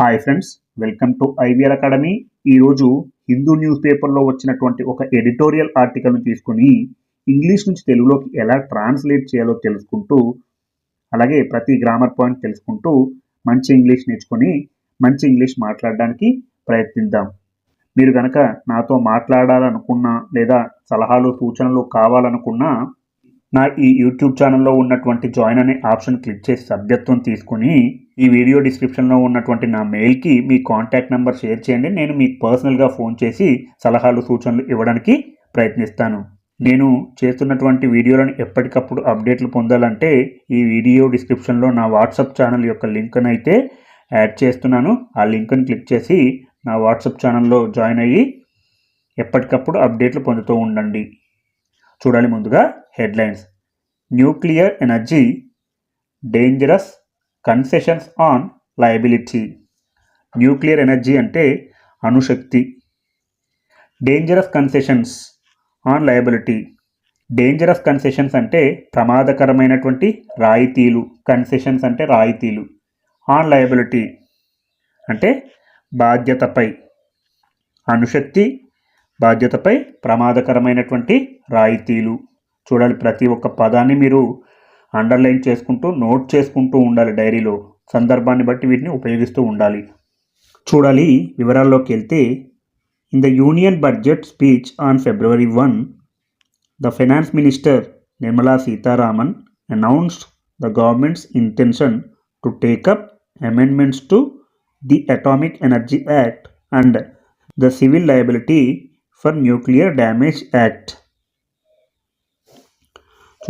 Hi friends welcome to IVR academy ఈరోజు Hindu news పేపర్లో వచ్చినటువంటి ఒక ఎడిటోరియల్ ఆర్టికల్ను తీసుకుని ఇంగ్లీష్ నుంచి తెలుగులోకి ఎలా ట్రాన్స్లేట్ చేయాలో తెలుసుకుంటూ అలాగే ప్రతి గ్రామర్ పాయింట్ తెలుసుకుంటూ మంచి ఇంగ్లీష్ నేర్చుకొని మంచి ఇంగ్లీష్ మాట్లాడడానికి ప్రయత్నిద్దాం. మీరు కనుక నాతో మాట్లాడాలనుకున్నా లేదా సలహాలు సూచనలు కావాలనుకున్నా నా ఈ యూట్యూబ్ ఛానల్లో ఉన్నటువంటి జాయిన్ అనే ఆప్షన్ క్లిక్ చేసి సభ్యత్వం తీసుకుని ఈ వీడియో డిస్క్రిప్షన్లో ఉన్నటువంటి నా మెయిల్కి మీ కాంటాక్ట్ నెంబర్ షేర్ చేయండి. నేను మీకు పర్సనల్గా ఫోన్ చేసి సలహాలు సూచనలు ఇవ్వడానికి ప్రయత్నిస్తాను. నేను చేస్తున్నటువంటి వీడియోలను ఎప్పటికప్పుడు అప్డేట్లు పొందాలంటే ఈ వీడియో డిస్క్రిప్షన్లో నా వాట్సాప్ ఛానల్ యొక్క లింక్ను అయితే యాడ్ చేస్తున్నాను. ఆ లింక్ని క్లిక్ చేసి నా వాట్సాప్ ఛానల్లో జాయిన్ అయ్యి ఎప్పటికప్పుడు అప్డేట్లు పొందుతూ ఉండండి. చూడాలి ముందుగా. Headlines. Nuclear energy dangerous concessions on liability. Nuclear energy అంటే అణుశక్తి. Dangerous concessions on liability. Dangerous concessions అంటే ప్రమాదకరమైనటువంటి రాయితీలు. కన్సెషన్స్ అంటే రాయితీలు. ఆన్ లయబిలిటీ అంటే బాధ్యతపై. అణుశక్తి బాధ్యతపై ప్రమాదకరమైనటువంటి రాయితీలు. చూడాలి. ప్రతి ఒక్క పదాన్ని మీరు అండర్లైన్ చేసుకుంటూ నోట్ చేసుకుంటూ ఉండాలి డైరీలో సందర్భాన్ని బట్టి వీటిని ఉపయోగిస్తూ ఉండాలి. చూడాలి. వివరాల్లోకి వెళ్తే in the union budget speech on February one the finance minister Nirmala Sitharaman announced the government's intention to take up amendments to the atomic energy act and the civil liability for nuclear damage act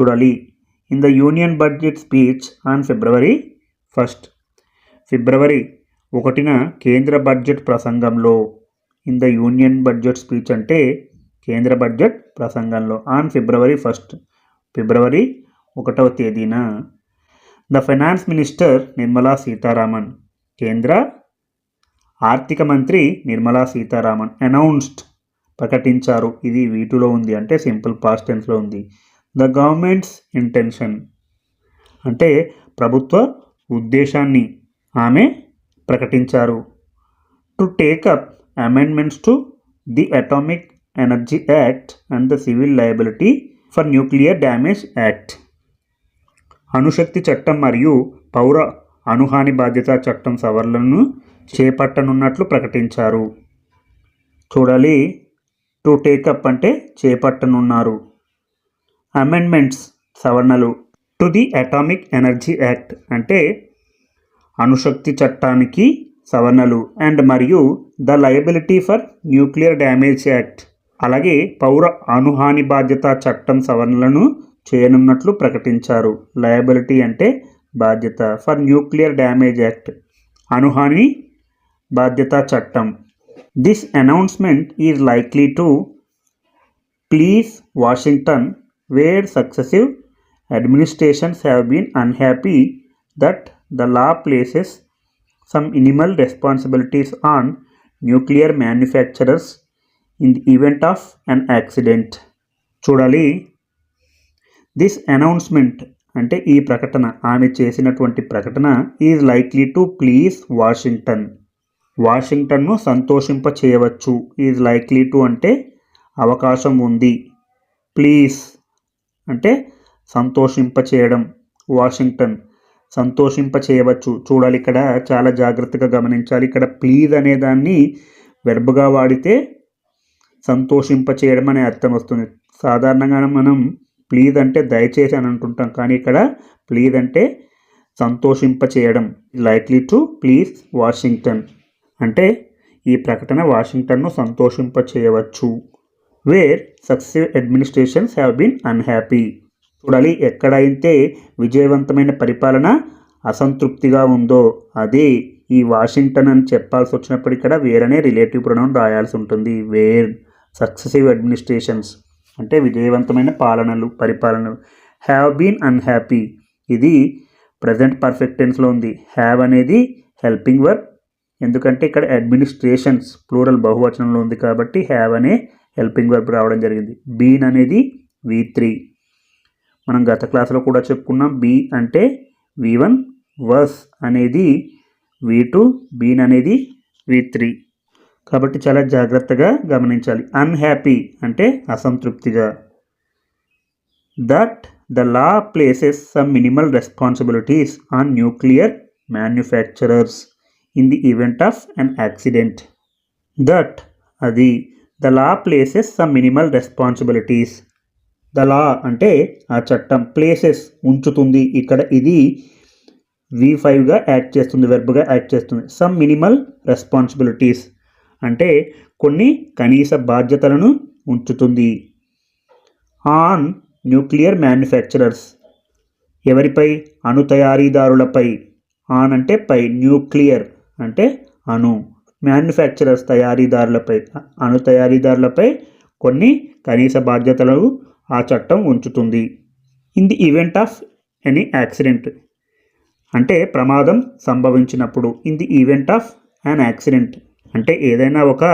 చూడాలి. In the union budget speech on February first ఫిబ్రవరి ఒకటిన కేంద్ర budget ప్రసంగంలో. In the union budget speech అంటే కేంద్ర budget ప్రసంగంలో. On February first February ఒకటవ తేదీన. The finance minister Nirmala Sitharaman. కేంద్ర ఆర్థిక మంత్రి నిర్మలా సీతారామన్. అనౌన్స్డ్ ప్రకటించారు. ఇది వీటిలో ఉంది. అంటే సింపుల్ పాస్ట్ టెన్స్లో ఉంది. The government's intention. అంటే ప్రభుత్వ ఉద్దేశాన్ని ఆమె ప్రకటించారు. To take up amendments to the atomic energy act and the civil liability for nuclear damage act. అణుశక్తి చట్టం మరియు పౌర అణుహాని బాధ్యత చట్టం సవరణలను చేపట్టనున్నట్లు ప్రకటించారు. చూడాలి. టు టేకప్ అంటే చేపట్టనున్నారు. అమెండ్మెంట్స్ సవరణలు to the atomic energy act అంటే అణుశక్తి చట్టానికి సవరణలు అండ్ మరియు the liability for nuclear damage act. అలాగే పౌర అణుహాని బాధ్యత చట్టం సవరణలను చేయనున్నట్లు ప్రకటించారు. లయబిలిటీ అంటే బాధ్యత ఫర్ న్యూక్లియర్ డ్యామేజ్ యాక్ట్. అణుహాని బాధ్యత చట్టం. This announcement is likely to please Washington where successive administrations have been unhappy that the law places some minimal responsibilities on nuclear manufacturers in the event of an accident. చూడాలి. This announcement అంటే ఈ ప్రకటన ఆమె చేసినటువంటి ప్రకటన is likely to please Washington వాషింగ్టన్ను సంతోషింప చేయవచ్చు is likely to అంటే అవకాశం ఉంది. ప్లీజ్ అంటే సంతోషింప చేయడం వాషింగ్టన్ సంతోషింప చేయవచ్చు చూడాలి ఇక్కడ చాలా జాగ్రత్తగా గమనించాలి. ఇక్కడ ప్లీజ్ అనే దాన్ని వెర్బ్గా వాడితే సంతోషింప చేయడం అనే అర్థం వస్తుంది. సాధారణంగా మనం ప్లీజ్ అంటే దయచేసి అని అంటుంటాం. కానీ ఇక్కడ ప్లీజ్ అంటే సంతోషింప చేయడం లైక్లీ టు ప్లీజ్ వాషింగ్టన్ అంటే ఈ ప్రకటన వాషింగ్టన్ను సంతోషింప చేయవచ్చు where successive administrations have been unhappy చూడాలి ఎక్కడైతే విజయవంతమైన పరిపాలన అసంతృప్తిగా ఉందో అదే ఈ వాషింగ్టన్ అని చెప్పాల్సి వచ్చినప్పుడు ఇక్కడ వేరనే రిలేటివ్ ప్రొనౌన్ రాయాల్సి ఉంటుంది. వేర్ సక్సెసివ్ అడ్మినిస్ట్రేషన్స్ అంటే విజయవంతమైన పాలనలు పరిపాలనలు. హ్యావ్ బీన్ అన్హ్యాపీ ఇది ప్రజెంట్ పర్ఫెక్ట్ టెన్స్లో ఉంది. హ్యావ్ అనేది హెల్పింగ్ వర్క్ ఎందుకంటే ఇక్కడ అడ్మినిస్ట్రేషన్స్ ప్లూరల్ బహువచనంలో ఉంది కాబట్టి హ్యావ్ అనే హెల్పింగ్ వర్బ్ రావడం జరిగింది. బీన్ అనేది వి త్రీ. మనం గత క్లాసులో కూడా చెప్పుకున్నాం బి అంటే వి వన్ వర్స్ అనేది వి టూ బీన్ అనేది వి త్రీ. కాబట్టి చాలా జాగ్రత్తగా గమనించాలి. అన్హ్యాపీ అంటే అసంతృప్తిగా. That the law places some minimal responsibilities on nuclear manufacturers in the event of an accident. That అది the law places some minimal responsibilities the law అంటే ఆ చట్టం ప్లేసెస్ ఉంచుతుంది. ఇక్కడ ఇది వి ఫైవ్గా యాడ్ చేస్తుంది వెర్బ్గా యాడ్ చేస్తుంది. సమ్ మినిమల్ రెస్పాన్సిబిలిటీస్ అంటే కొన్ని కనీస బాధ్యతలను ఉంచుతుంది. ఆన్ న్యూక్లియర్ మ్యానుఫ్యాక్చరర్స్ ఎవరిపై? అణు తయారీదారులపై. ఆన్ అంటే పై న్యూక్లియర్ అంటే అణు. మ్యానుఫ్యాక్చరర్స్ తయారీదారులపై అణు తయారీదారులపై కొన్ని కనీస బాధ్యతలను ఆ చట్టం ఉంచుతుంది. In the event of any accident అంటే ప్రమాదం సంభవించినప్పుడు in the event of an accident అంటే ఏదైనా ఒక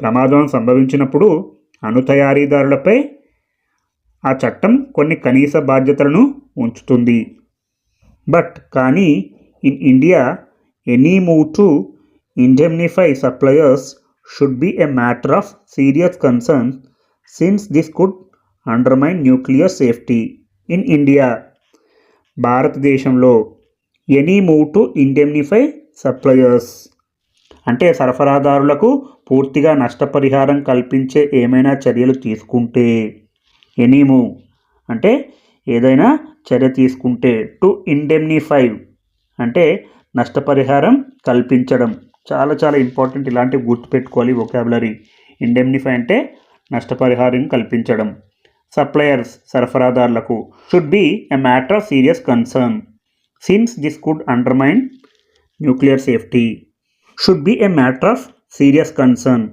ప్రమాదం సంభవించినప్పుడు అణు తయారీదారులపై ఆ చట్టం కొన్ని కనీస బాధ్యతలను ఉంచుతుంది. బట్ కానీ in India any move to indemnify suppliers should be a matter of serious concern since this could undermine nuclear safety in India భారతదేశంలో any move to indemnify suppliers అంటే సరఫరాదారులకు పూర్తిగా నష్టపరిహారం కల్పించే ఏమైనా చర్యలు తీసుకుంటే ఎనీ మూవ్ అంటే ఏదైనా చర్య తీసుకుంటే టు ఇండెమ్నిఫై అంటే నష్టపరిహారం కల్పించడం. చాలా చాలా ఇంపార్టెంట్ ఇలాంటివి గుర్తుపెట్టుకోవాలి వొకాబులరీ ఇండెమ్నిఫై అంటే నష్టపరిహారం కల్పించడం. Suppliers సరఫరాదారులకు should be a matter of serious concern since this could undermine nuclear safety should be a matter of serious concern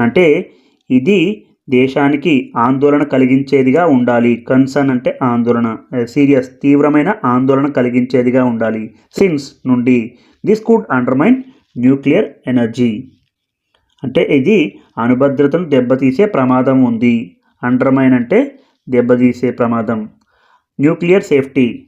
అంటే ఇది దేశానికి ఆందోళన కలిగించేదిగా ఉండాలి. కన్సర్న్ అంటే ఆందోళన eh, సీరియస్ తీవ్రమైన ఆందోళన కలిగించేదిగా ఉండాలి. సిన్స్ నుండి this could undermine nuclear energy. అంటే ఇది అణుభద్రతను దెబ్బతీసే ప్రమాదం ఉంది. అండర్మైన్ అంటే దెబ్బతీసే ప్రమాదం. న్యూక్లియర్ సేఫ్టీ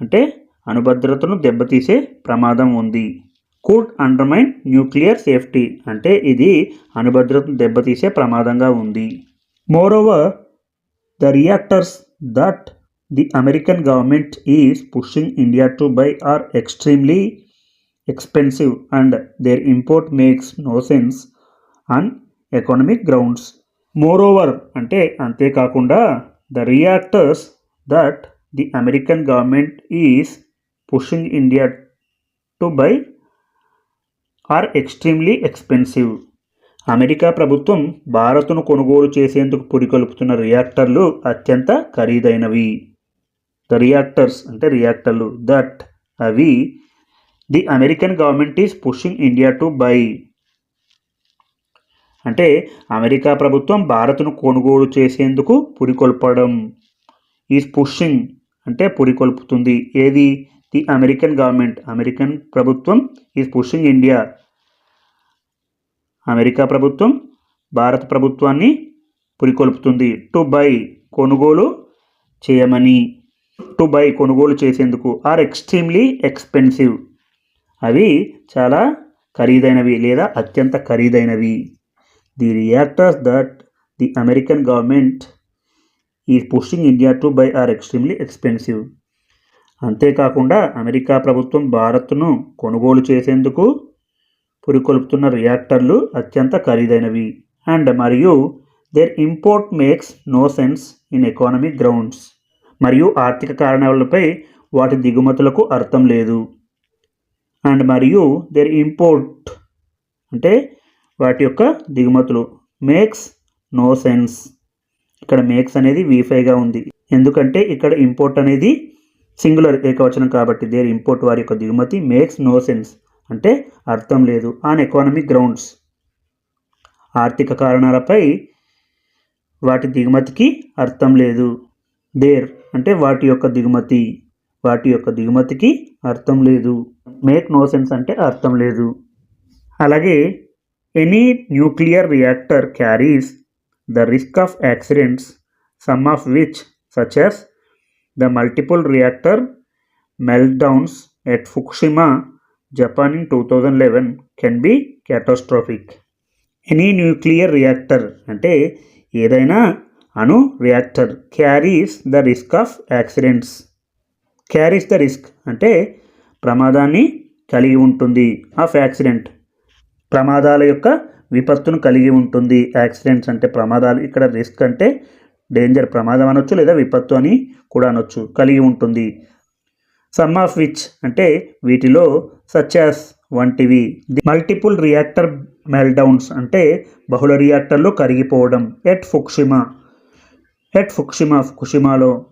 అంటే అణుభద్రతను దెబ్బతీసే ప్రమాదం ఉంది. కూడ్ అండర్మైన్ న్యూక్లియర్ సేఫ్టీ అంటే ఇది అణుభద్రతను దెబ్బతీసే ప్రమాదంగా ఉంది. Moreover the reactors that the American government is pushing India to buy are extremely expensive and their import makes no sense on economic grounds moreover అంటే అంతేకాకుండా the reactors that the American government is pushing India to buy are extremely expensive America ప్రభుత్వం భారత్ను కొనుగోలు చేసేందుకు పురికొల్పుతున్న రియాక్టర్లు అత్యంత ఖరీదైనవి. The reactors అంటే రియాక్టర్లు దట్ అవి the American government is pushing India to buy అంటే అమెరికా ప్రభుత్వం భారత్ను కొనుగోలు చేసేందుకు పురికొల్పడం. ఈజ్ పుషింగ్ అంటే పురికొల్పుతుంది. ఏది? ది అమెరికన్ గవర్నమెంట్ అమెరికన్ ప్రభుత్వం ఈజ్ పుషింగ్ ఇండియా అమెరికా ప్రభుత్వం భారత ప్రభుత్వాన్ని పురికొల్పుతుంది. టు బై కొనుగోలు చేయమని. టు బై కొనుగోలు చేసేందుకు. ఆర్ ఎక్స్ట్రీమ్లీ ఎక్స్పెన్సివ్ చాలా ఖరీదైనవి లేదా అత్యంత ఖరీదైనవి. The reactors that the American government ఈ pushing India to buy are extremely expensive అంతేకాకుండా అమెరికా ప్రభుత్వం భారత్ను కొనుగోలు చేసేందుకు పురికొల్పుతున్న రియాక్టర్లు అత్యంత ఖరీదైనవి. అండ్ మరియు their import makes no sense in economic grounds మరియు ఆర్థిక కారణాలపై వాటి దిగుమతులకు అర్థం లేదు. అండ్ మరియు దేర్ ఇంపోర్ట్ అంటే వాటి యొక్క దిగుమతులు. మేక్స్ నో సెన్స్ ఇక్కడ మేక్స్ అనేది వీఫైగా ఉంది. ఎందుకంటే ఇక్కడ ఇంపోర్ట్ అనేది సింగులర్ ఏకవచనం కాబట్టి దేర్ ఇంపోర్ట్ వారి యొక్క దిగుమతి మేక్స్ నో సెన్స్ అంటే అర్థం లేదు. ఆన్ ఎకానమిక్ గ్రౌండ్స్ ఆర్థిక కారణాలపై వాటి దిగుమతికి అర్థం లేదు. దేర్ అంటే వాటి యొక్క దిగుమతి. వాటి యొక్క దిగుమతికి అర్థం లేదు. మేక్ నో సెన్స్ అంటే అర్థం లేదు. అలాగే any nuclear reactor carries the risk of accidents some of which such as the multiple reactor meltdowns at Fukushima Japan in two thousand eleven can be catastrophic any nuclear reactor అంటే ఏదైనా అణు reactor carries the risk of accidents carries the risk అంటే ప్రమాదాన్ని కలిగి ఉంటుంది. Of accident ప్రమాదాల యొక్క విపత్తును కలిగి ఉంటుంది. యాక్సిడెంట్స్ అంటే ప్రమాదాలు ఇక్కడ రిస్క్ అంటే డేంజర్ ప్రమాదం అనొచ్చు లేదా విపత్తు అని కూడా అనొచ్చు కలిగి ఉంటుంది. సమ్ ఆఫ్ విచ్ అంటే వీటిలో సచ్యాస్ వంటివి. ది మల్టిపుల్ రియాక్టర్ మెల్డౌన్స్ అంటే బహుళ రియాక్టర్లు కరిగిపోవడం. At Fukushima. ఎట్ ఫుక్షిమా ఫుక్షిమాలో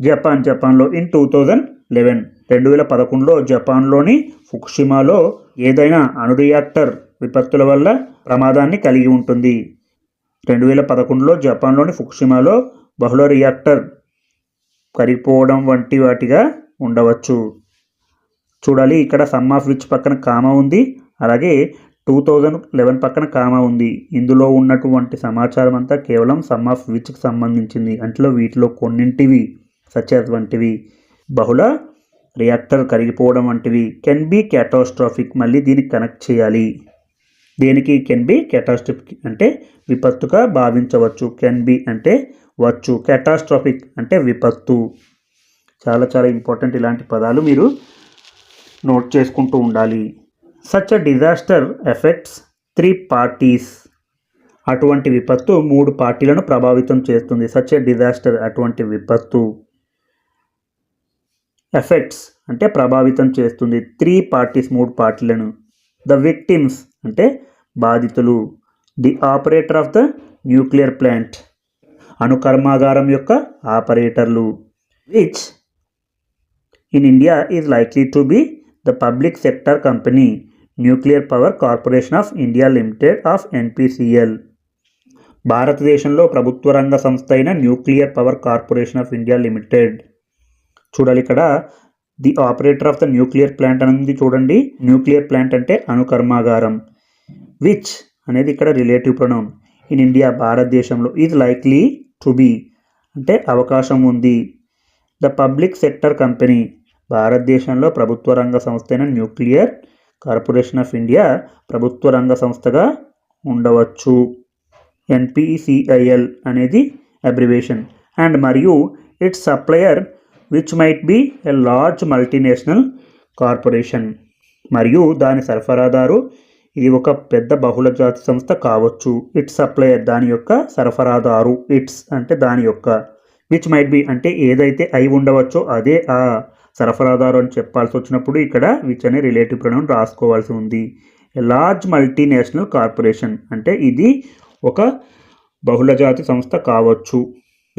జపాన్ జపాన్లో ఇన్ టూ థౌజండ్ లెవెన్. రెండు వేల పదకొండులో జపాన్లోని ఫుకుషిమాలో ఏదైనా అణురియాక్టర్ విపత్తుల వల్ల ప్రమాదాన్ని కలిగి ఉంటుంది. రెండు వేల పదకొండులో జపాన్లోని ఫుకుషిమాలో బహుళ రియాక్టర్ కరిగిపోవడం వంటి వాటిగా ఉండవచ్చు. చూడాలి ఇక్కడ సమ్ ఆఫ్ విచ్ పక్కన కామా ఉంది అలాగే టూ థౌజండ్ లెవెన్ పక్కన కామా ఉంది. ఇందులో ఉన్నటువంటి సమాచారం అంతా కేవలం సమ్ ఆఫ్ విచ్కి సంబంధించింది. అంట్లో వీటిలో కొన్నింటివి సచాస్ వంటివి. బహుళ రియాక్టర్ కరిగిపోవడం వంటివి. Can be catastrophic. మళ్ళీ దీనికి కనెక్ట్ చేయాలి. దేనికి? కెన్ బి క్యాటాస్ట్రాఫిక్ అంటే విపత్తుగా భావించవచ్చు. కెన్ బి అంటే వచ్చు. క్యాటాస్ట్రాఫిక్ అంటే విపత్తు. చాలా చాలా ఇంపార్టెంట్ ఇలాంటి పదాలు మీరు నోట్ చేసుకుంటూ ఉండాలి. Such a disaster affects three parties. అటువంటి విపత్తు మూడు పార్టీలను ప్రభావితం చేస్తుంది. సచ్ ఎ డిజాస్టర్ అటువంటి విపత్తు. ఎఫెక్ట్స్ అంటే ప్రభావితం చేస్తుంది. త్రీ పార్టీస్ మూడు పార్టీలను. ద విక్టిమ్స్ అంటే బాధితులు. The operator of the nuclear plant. అణుకర్మాగారం యొక్క ఆపరేటర్లు. Which in India is likely to be the public sector company nuclear power corporation of India limited of NPCL. భారతదేశంలో ప్రభుత్వ రంగ సంస్థ అయిన nuclear power corporation of India limited. చూడాలి ఇక్కడ. The operator of the nuclear plant అనేది చూడండి. Nuclear plant అంటే అణుకర్మాగారం. విచ్ అనేది ఇక్కడ రిలేటివ్ ప్రొనౌన్. ఇన్ ఇండియా భారతదేశంలో ఈజ్ లైక్లీ టు బీ. అంటే అవకాశం ఉంది. The public sector company. భారతదేశంలో ప్రభుత్వ రంగ సంస్థ అయిన న్యూక్లియర్ కార్పొరేషన్ ఆఫ్ ఇండియా ప్రభుత్వ రంగ సంస్థగా ఉండవచ్చు. ఎన్పిసిఐఎల్ అనేది అబ్రివేషన్. అండ్ మరియు its supplier which might be a large multinational corporation మరియు దాని సరఫరాదారు ఇది ఒక పెద్ద బహుళ జాతి సంస్థ కావచ్చు. ఇట్స్ సప్లయర్ దాని యొక్క సరఫరాదారు. ఇట్స్ అంటే దాని యొక్క. విచ్ మైట్ బి అంటే ఏదైతే అయి ఉండవచ్చో అదే ఆ సరఫరాదారు అని చెప్పాల్సి వచ్చినప్పుడు ఇక్కడ విచ్ అనే రిలేటివ్ ప్రొనౌన్ రాసుకోవాల్సి ఉంది. లార్జ్ మల్టీనేషనల్ కార్పొరేషన్ అంటే ఇది ఒక బహుళజాతి సంస్థ కావచ్చు.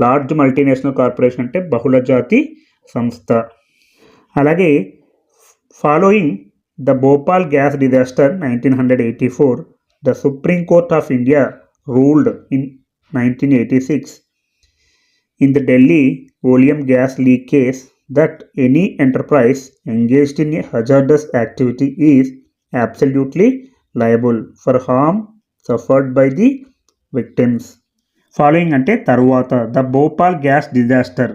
లార్జ్ మల్టీనేషనల్ కార్పొరేషన్ అంటే బహుళజాతి సంస్థ. అలాగే following the Bhopal gas disaster nineteen hundred eighty four the supreme court of India ruled in nineteen eighty six. In the Delhi oleum gas leak case that any enterprise engaged in a hazardous activity is absolutely liable for harm suffered by the victims following అంటే తరువాత the Bhopal gas disaster.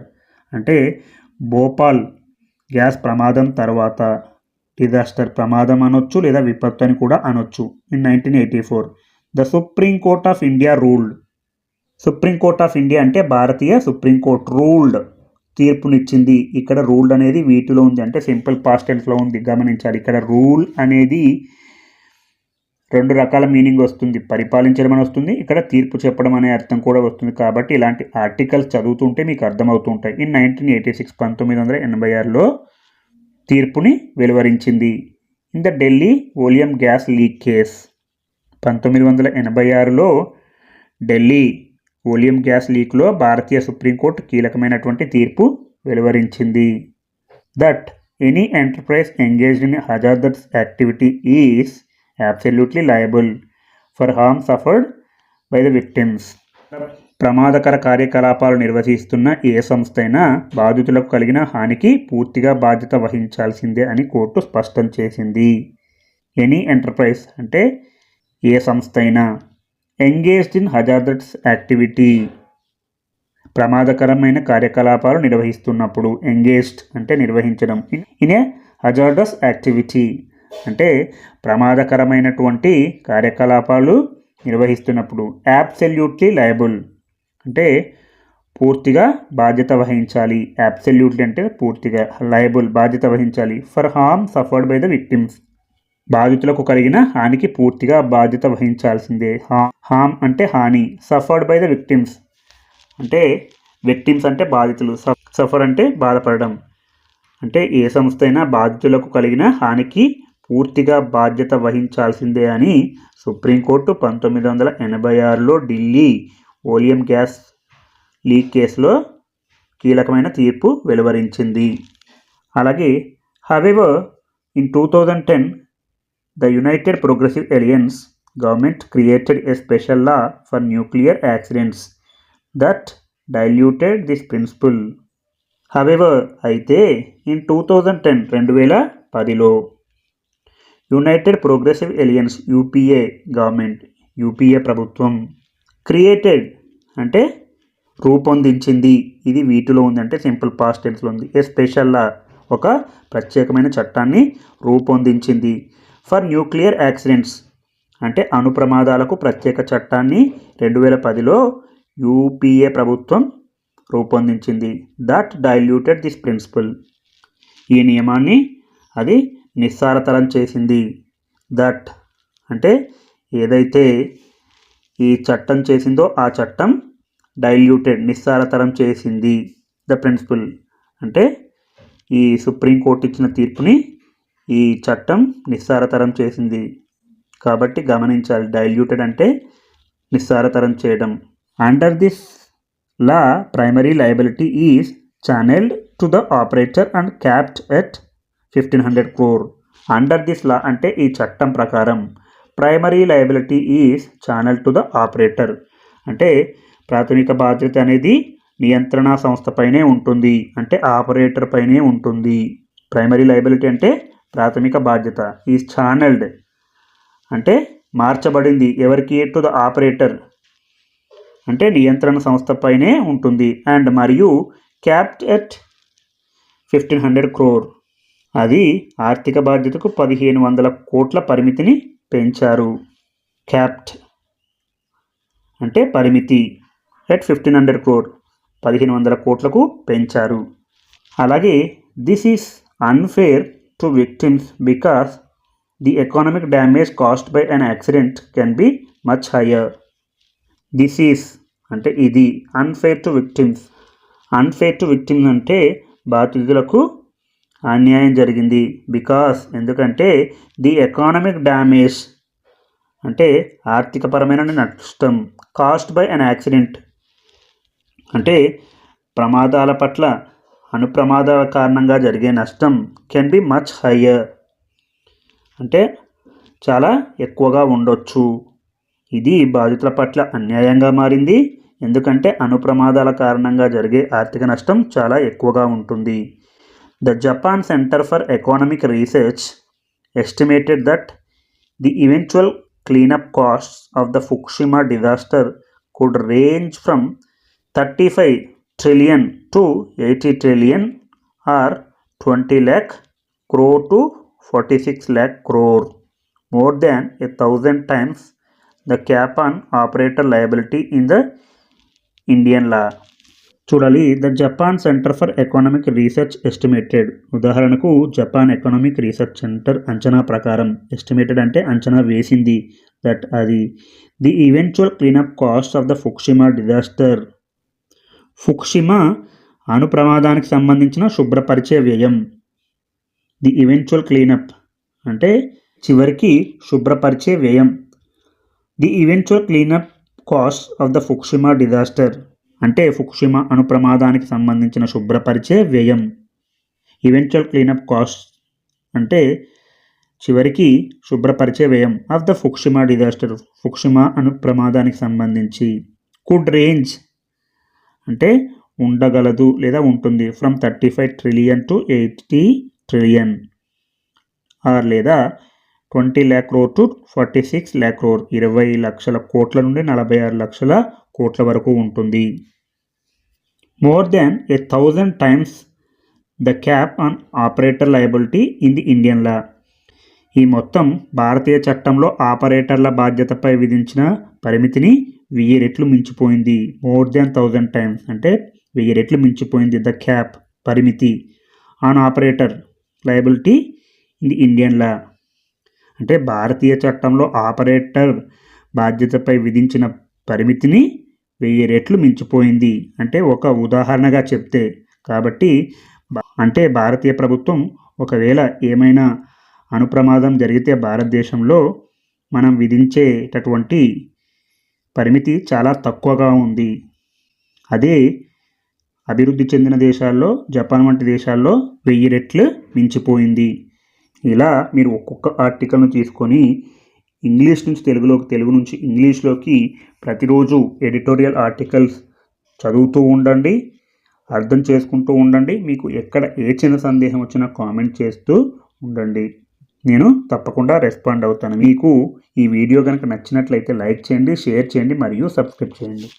అంటే Bhopal gas ప్రమాదం తర్వాత disaster ప్రమాదం అనొచ్చు లేదా విపత్తు అని కూడా అనొచ్చు in nineteen eighty four the supreme court of India ruled. Supreme court of India అంటే భారతీయ సుప్రీం కోర్ట్ రూల్డ్ తీర్పునిచ్చింది. ఇక్కడ రూల్డ్ అనేది వీటిలో ఉంది. అంటే సింపుల్ పాస్ట్ టెన్స్లో ఉంది. గమనించాలి. ఇక్కడ రూల్ అనేది రెండు రకాల మీనింగ్ వస్తుంది. పరిపాలించడం అని వస్తుంది. ఇక్కడ తీర్పు చెప్పడం అనే అర్థం కూడా వస్తుంది. కాబట్టి ఇలాంటి ఆర్టికల్స్ చదువుతుంటే మీకు అర్థమవుతుంటాయి. ఇన్ నైన్టీన్ ఎయిటీ సిక్స్ పంతొమ్మిది వందల ఎనభై ఆరులో తీర్పుని వెలువరించింది. In the Delhi oleum gas leak case పంతొమ్మిది వందల ఎనభై ఆరులో ఢిల్లీ ఓలియం గ్యాస్ లీక్లో భారతీయ సుప్రీంకోర్టు కీలకమైనటువంటి తీర్పు వెలువరించింది. That any enterprise engaged in hazardous activity is absolutely liable for harm suffered by the victims ప్రమాదకర కార్యకలాపాలు నిర్వహిస్తున్న ఏ సంస్థ అయినా బాధితులకు కలిగిన హానికి పూర్తిగా బాధ్యత వహించాల్సిందే అని కోర్టు స్పష్టం చేసింది. ఎనీ ఎంటర్ప్రైజ్ అంటే ఏ సంస్థ అయినా ఎంగేజ్డ్ ఇన్ హజార్దట్స్ యాక్టివిటీ. ప్రమాదకరమైన కార్యకలాపాలు నిర్వహిస్తున్నప్పుడు ఎంగేజ్డ్ అంటే నిర్వహించడం. In a hazardous activity. అంటే ప్రమాదకరమైనటువంటి కార్యకలాపాలు నిర్వహిస్తున్నప్పుడు యాబ్సల్యూట్లీ లయబుల్ అంటే పూర్తిగా బాధ్యత వహించాలి. యాబ్సల్యూట్లీ అంటే పూర్తిగా లయబుల్ బాధ్యత వహించాలి. For harm suffered by the victims బాధితులకు కలిగిన హానికి పూర్తిగా బాధ్యత వహించాల్సిందే. హామ్ అంటే హాని సఫర్డ్ బై ద విక్టిమ్స్ అంటే విక్టిమ్స్ అంటే బాధితులు సఫర్ అంటే బాధపడడం. అంటే ఏ సంస్థ అయినా బాధితులకు కలిగిన హానికి పూర్తిగా బాధ్యత వహించాల్సిందే అని సుప్రీంకోర్టు పంతొమ్మిది వందల ఎనభై ఆరులో ఢిల్లీ ఓలియం గ్యాస్ లీక్ కేసులో కీలకమైన తీర్పు వెలువరించింది. అలాగే however in two thousand ten the united progressive alliance government created a special law for nuclear accidents that diluted this principle however అయితే ఇన్ టూ థౌజండ్ టెన్ రెండు వేల పదిలో united progressive alliance UPA government UPA ప్రభుత్వం created అంటే రూపొందించింది. ఇది వీటిలో ఉంది అంటే సింపుల్ పాస్ట్ టెన్స్లో ఉంది. ఏ స్పెషల్లా ఒక ప్రత్యేకమైన చట్టాన్ని రూపొందించింది. ఫర్ న్యూక్లియర్ యాక్సిడెంట్స్ అంటే అణు ప్రమాదాలకు ప్రత్యేక చట్టాన్ని రెండు వేల పదిలో యూపీఏ ప్రభుత్వం రూపొందించింది. దట్ డైల్యూటెడ్ దిస్ ప్రిన్సిపల్ ఈ నియమాన్ని అది నిస్సారతరం చేసింది. దట్ అంటే ఏదైతే ఈ చట్టం చేసిందో ఆ చట్టం డైల్యూటెడ్ నిస్సారతరం చేసింది. ద ప్రిన్సిపల్ అంటే ఈ సుప్రీంకోర్టు ఇచ్చిన తీర్పుని ఈ చట్టం నిస్సారతరం చేసింది. కాబట్టి గమనించాలి డైల్యూటెడ్ అంటే నిస్సారతరం చేయడం. Under this law primary liability is channelled to the operator and capped at fifteen hundred crore under this law అంటే ఈ చట్టం ప్రకారం primary liability is channel to the operator అంటే ప్రాథమిక బాధ్యత అనేది నియంత్రణ సంస్థపైనే ఉంటుంది. అంటే ఆపరేటర్ పైనే ఉంటుంది. ప్రైమరీ లయబిలిటీ అంటే ప్రాథమిక బాధ్యత ఈజ్ ఛానల్డ్ అంటే మార్చబడింది. ఎవరికి? టు ద ఆపరేటర్ అంటే నియంత్రణ సంస్థపైనే ఉంటుంది. అండ్ మరియు capped at fifteen hundred crore అది ఆర్థిక బాధ్యతకు పదిహేను వందల కోట్ల పరిమితిని పెంచారు. క్యాప్ట్ అంటే పరిమితి. ఎట్ ఫిఫ్టీన్ హండ్రెడ్ క్రోర్ పదిహేను వందల కోట్లకు పెంచారు. అలాగే this is unfair to victims because the economic damage caused by an accident can be much higher. This is అంటే ఇది unfair to victims. Unfair to victims అంటే బాధితులకు అన్యాయం జరిగింది. బికాస్ ఎందుకంటే ది ఎకానమిక్ డ్యామేజ్ అంటే ఆర్థికపరమైన నష్టం కాస్ట్ బై అన్ యాక్సిడెంట్. అంటే ప్రమాదాల పట్ల అనుప్రమాదాల కారణంగా జరిగే నష్టం కెన్ బి మచ్ హయ్యర్ అంటే చాలా ఎక్కువగా ఉండొచ్చు. ఇది బాధితుల పట్ల అన్యాయంగా మారింది. ఎందుకంటే అనుప్రమాదాల కారణంగా జరిగే ఆర్థిక నష్టం చాలా ఎక్కువగా ఉంటుంది. The Japan Center for Economic Research estimated that the eventual cleanup costs of the Fukushima disaster could range from 35 trillion to 80 trillion or 20 lakh crore to 46 lakh crore, more than a thousand times the cap on operator liability in the Indian law. చూడాలి. The Japan centre for economic research estimated. ఉదాహరణకు Japan economic research centre అంచనా ప్రకారం estimated అంటే అంచనా వేసింది. That అది the eventual cleanup cost of the Fukushima disaster. Fukushima అణు ప్రమాదానికి సంబంధించిన శుభ్రపరిచే వ్యయం. ది ఈవెంచువల్ క్లీనప్ అంటే చివరికి శుభ్రపరిచే వ్యయం. The eventual cleanup cost of the Fukushima disaster. అంటే ఫుక్షిమ అణు ప్రమాదానికి సంబంధించిన శుభ్రపరిచే వ్యయం. ఈవెన్చువల్ క్లీనప్ కాస్ట్ అంటే చివరికి శుభ్రపరిచే వ్యయం. Of the Fukushima disaster Fukushima అణు ప్రమాదానికి సంబంధించి. కుడ్ రేంజ్ అంటే ఉండగలదు లేదా ఉంటుంది. From thirty five trillion to eighty trillion or లేదా twenty lakh crore to forty six lakh crore ఇరవై లక్షల కోట్ల నుండి నలభై ఆరు లక్షల కోట్ల వరకు ఉంటుంది. More than a thousand times the cap on operator liability in the Indian law ఈ మొత్తం భారతీయ చట్టంలో ఆపరేటర్ల బాధ్యతపై విధించిన పరిమితిని వెయ్యి రెట్లు మించిపోయింది. మోర్ దాన్ థౌజండ్ టైమ్స్ అంటే వెయ్యి రెట్లు మించిపోయింది ద క్యాప్ పరిమితి on operator liability in the Indian law అంటే భారతీయ చట్టంలో ఆపరేటర్ బాధ్యతపై విధించిన పరిమితిని వెయ్యి రెట్లు మించిపోయింది. అంటే ఒక ఉదాహరణగా చెప్తే కాబట్టి అంటే భారతీయ ప్రభుత్వం ఒకవేళ ఏమైనా అణుప్రమాదం జరిగితే భారతదేశంలో మనం విధించేటటువంటి పరిమితి చాలా తక్కువగా ఉంది. అదే అభివృద్ధి చెందిన దేశాల్లో జపాన్ వంటి దేశాల్లో వెయ్యి రెట్లు మించిపోయింది. ఇలా మీరు ఒక్కొక్క ఆర్టికల్ను తీసుకొని ఇంగ్లీష్ నుంచి తెలుగులోకి తెలుగు నుంచి ఇంగ్లీష్లోకి ప్రతిరోజు ఎడిటోరియల్ ఆర్టికల్స్ చదువుతూ ఉండండి అర్థం చేసుకుంటూ ఉండండి మీకు ఎక్కడ ఏ చిన్న సందేహం వచ్చినా కామెంట్ చేస్తూ ఉండండి. నేను తప్పకుండా రెస్పాండ్ అవుతాను. మీకు ఈ వీడియో కనుక నచ్చినట్లయితే లైక్ చేయండి షేర్ చేయండి మరియు సబ్స్క్రైబ్ చేయండి.